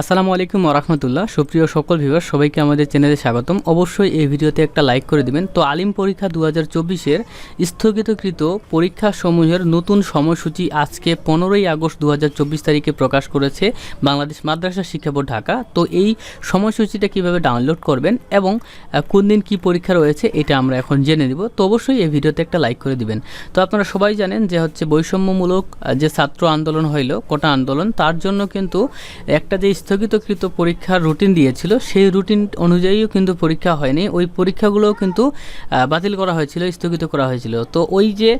আসসালামু আলাইকুম ওরহমতুল্লাহ সুপ্রিয় সকল ভিউয়ার সবাইকে আমাদের চ্যানেলে স্বাগতম। অবশ্যই এই ভিডিওতে একটা লাইক করে দিবেন। তো আলিম পরীক্ষা দু হাজার চব্বিশের স্থগিতকৃত পরীক্ষাসমূহের নতুন সময়সূচি আজকে পনেরোই আগস্ট দু হাজার চব্বিশ তারিখে প্রকাশ করেছে বাংলাদেশ মাদ্রাসা শিক্ষা বোর্ড ঢাকা। তো এই সময়সূচিটা কীভাবে ডাউনলোড করবেন এবং কোন দিন কী পরীক্ষা রয়েছে এটা আমরা এখন জেনে নিব। তো অবশ্যই এই ভিডিওতে একটা লাইক করে দিবেন। তো আপনারা সবাই জানেন যে হচ্ছে বৈষম্যমূলক যে ছাত্র আন্দোলন হইল, কোটা আন্দোলন, তার জন্য কিন্তু একটা যে স্থগিতকৃত পরীক্ষার রুটিন দিয়েছিল, সেই রুটিন অনুযায়ীও কিন্তু পরীক্ষা হয়নি। ওই পরীক্ষাগুলোও কিন্তু বাতিল করা হয়েছিল, স্থগিত করা হয়েছিল। তো ওই যে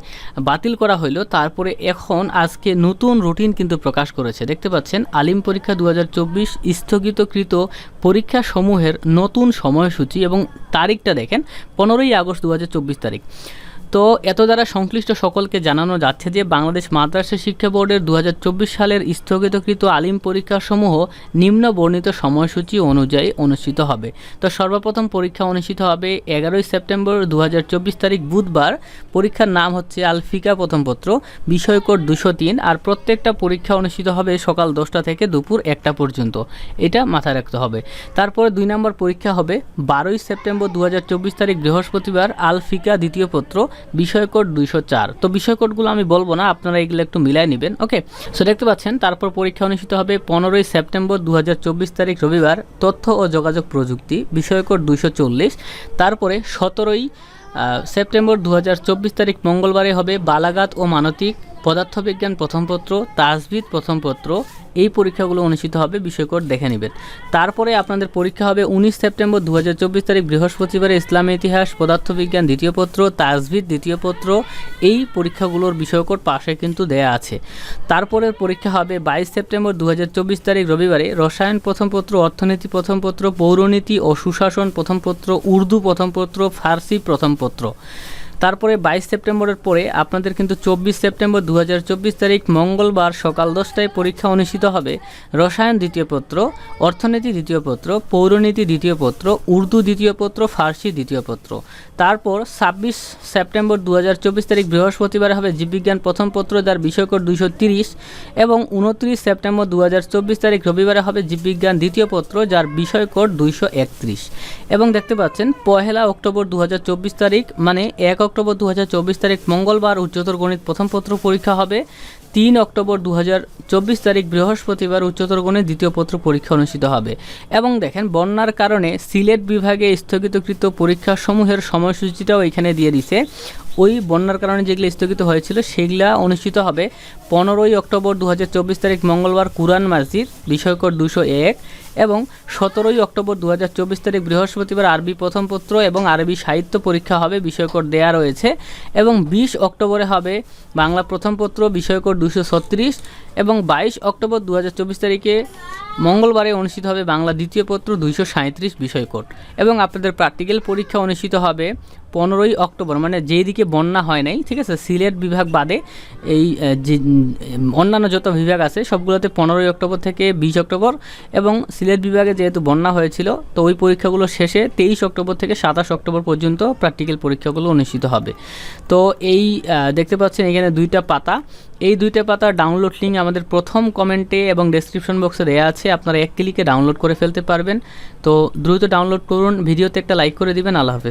বাতিল করা হইল, তারপরে এখন আজকে নতুন রুটিন কিন্তু প্রকাশ করেছে। দেখতে পাচ্ছেন, আলিম পরীক্ষা দু হাজার চব্বিশ স্থগিতকৃত পরীক্ষা সমূহের নতুন সময়সূচি এবং তারিখটা দেখেন, পনেরোই আগস্ট দু হাজার চব্বিশ তারিখ। তো এত দ্বারা সংশ্লিষ্ট সকলকে জানানো যাচ্ছে যে বাংলাদেশ মাদ্রাসা শিক্ষা বোর্ডের দু হাজার চব্বিশ সালের স্থগিতকৃত আলিম পরীক্ষাসমূহ নিম্ন বর্ণিত সময়সূচি অনুযায়ী অনুষ্ঠিত হবে। তো সর্বপ্রথম পরীক্ষা অনুষ্ঠিত হবে এগারোই সেপ্টেম্বর দু হাজার চব্বিশ তারিখ বুধবার। পরীক্ষার নাম হচ্ছে আলফিকা প্রথম পত্র, বিষয় দুশো তিন আর প্রত্যেকটা পরীক্ষা অনুষ্ঠিত হবে সকাল দশটা থেকে দুপুর একটা পর্যন্ত। এটা মাথায় রাখতে হবে। তারপরে দুই নম্বর পরীক্ষা হবে বারোই সেপ্টেম্বর দু হাজার চব্বিশ তারিখ বৃহস্পতিবার আলফিকা দ্বিতীয় পত্র বিষয় কোড দুইশো চার। তো বিষয় কোডগুলো আমি বলব না, আপনারা এগুলো একটু মিলাই নেবেন, ওকে? সো দেখতে পাচ্ছেন, তারপর পরীক্ষা অনুষ্ঠিত হবে পনেরোই সেপ্টেম্বর দু হাজার চব্বিশ তারিখ, রবিবার। তথ্য ও যোগাযোগ প্রযুক্তি, বিষয় কোড দুইশো চল্লিশ। তারপরে সতেরোই সেপ্টেম্বর দু হাজার চব্বিশ তারিখ, মঙ্গলবারে হবে বালাঘাত ও মানতিক পদার্থবিজ্ঞান প্রথম পত্র তাজবিদ প্রথম পত্র, এই পরীক্ষাগুলো অনুষ্ঠিত হবে বিষয়কোড দেখে নেবেন। তারপরে আপনাদের পরীক্ষা হবে উনিশ সেপ্টেম্বর দু হাজার চব্বিশ তারিখ বৃহস্পতিবার ইসলামী ইতিহাস, পদার্থবিজ্ঞান দ্বিতীয় পত্র তাজবিদ দ্বিতীয় পত্র, এই পরীক্ষাগুলোর বিষয়কোড পাশে কিন্তু দেয়া আছে। তারপরের পরীক্ষা হবে বাইশ সেপ্টেম্বর দু হাজার চব্বিশ তারিখ, রবিবারে রসায়ন প্রথম পত্র, অর্থনীতি প্রথম পত্র, পৌরনীতি ও সুশাসন প্রথম পত্র, উর্দু প্রথম পত্র, ফার্সি প্রথম পত্র। তারপরে বাইশ সেপ্টেম্বরের পরে আপনাদের কিন্তু চব্বিশ সেপ্টেম্বর দু হাজার চব্বিশ তারিখ মঙ্গলবার সকাল দশটায় পরীক্ষা অনুষ্ঠিত হবে। রসায়ন দ্বিতীয় পত্র, অর্থনীতি দ্বিতীয় পত্র, পৌরনীতি দ্বিতীয় পত্র, উর্দু দ্বিতীয় পত্র, ফার্সি দ্বিতীয় পত্র। তারপর ছাব্বিশ সেপ্টেম্বর দু হাজার চব্বিশ তারিখ বৃহস্পতিবার হবে জীববিজ্ঞান প্রথম পত্র যার বিষয়কোড দুইশো তিরিশ এবং উনত্রিশ সেপ্টেম্বর দু হাজার চব্বিশ তারিখ রবিবারে হবে জীববিজ্ঞান দ্বিতীয় পত্র যার বিষয়কর দুইশো একত্রিশ। এবং দেখতে পাচ্ছেন, পহেলা অক্টোবর দু হাজার চব্বিশ তারিখ মানে এক অক্টোবর দু হাজার চব্বিশ তারিখ মঙ্গলবার উচ্চতর গণিত প্রথম পত্র পরীক্ষা হবে। তিন অক্টোবর দু হাজার চব্বিশ তারিখ বৃহস্পতিবার উচ্চতর গণিত দ্বিতীয় পত্র পরীক্ষা অনুষ্ঠিত হবে। এবং দেখেন, বন্যার কারণে সিলেট বিভাগে স্থগিতকৃত পরীক্ষাসমূহের সময়সূচিটাও এখানে দিয়ে দিছে। ওই বন্যার কারণে যেগুলো স্থগিত হয়েছিল, সেগুলা অনুষ্ঠিত হবে পনেরোই অক্টোবর দু হাজার চব্বিশ তারিখ মঙ্গলবার কুরআন মসজিদ বিষয়কর দুশো এক এবং সতেরোই অক্টোবর দু হাজার চব্বিশ তারিখ বৃহস্পতিবার আরবি প্রথম পত্র এবং আরবি সাহিত্য পরীক্ষা হবে, বিষয়কর দেয়া রয়েছে এবং বিশ অক্টোবরে হবে বাংলা প্রথম পত্র, বিষয়কর দুশো ছত্রিশ এবং বাইশ অক্টোবর দু হাজার চব্বিশ তারিখে মঙ্গলবারে অনুষ্ঠিত হবে বাংলা দ্বিতীয় পত্র, দুইশো সাঁত্রিশ বিষয়কোড এবং আপনাদের প্র্যাকটিক্যাল পরীক্ষা অনুষ্ঠিত হবে পনেরোই অক্টোবর মানে যেই দিকে বন্যা হয় নাই, ঠিক আছে? সিলেট বিভাগ বাদে এই যে অন্যান্য যত বিভাগ আছে, সবগুলোতে পনেরোই অক্টোবর থেকে বিশ অক্টোবর এবং সিলেট বিভাগে যেহেতু বন্যা হয়েছিল, তো ওই পরীক্ষাগুলো শেষে তেইশ অক্টোবর থেকে সাতাশ অক্টোবর পর্যন্ত প্র্যাকটিক্যাল পরীক্ষাগুলো অনুষ্ঠিত হবে। তো এই দেখতে পাচ্ছেন এখানে দুইটা পাতা। এই দুইটা পাতার ডাউনলোড লিঙ্ক আমাদের প্রথম কমেন্টে এবং ডেসক্রিপশন বক্সে দেওয়া আছে। আপনারা এক ক্লিকে ডাউনলোড করে ফেলতে পারবেন। তো দ্রুত ডাউনলোড করুন। ভিডিওতে একটা লাইক করে দিবেন। আল্লাহ হাফেজ।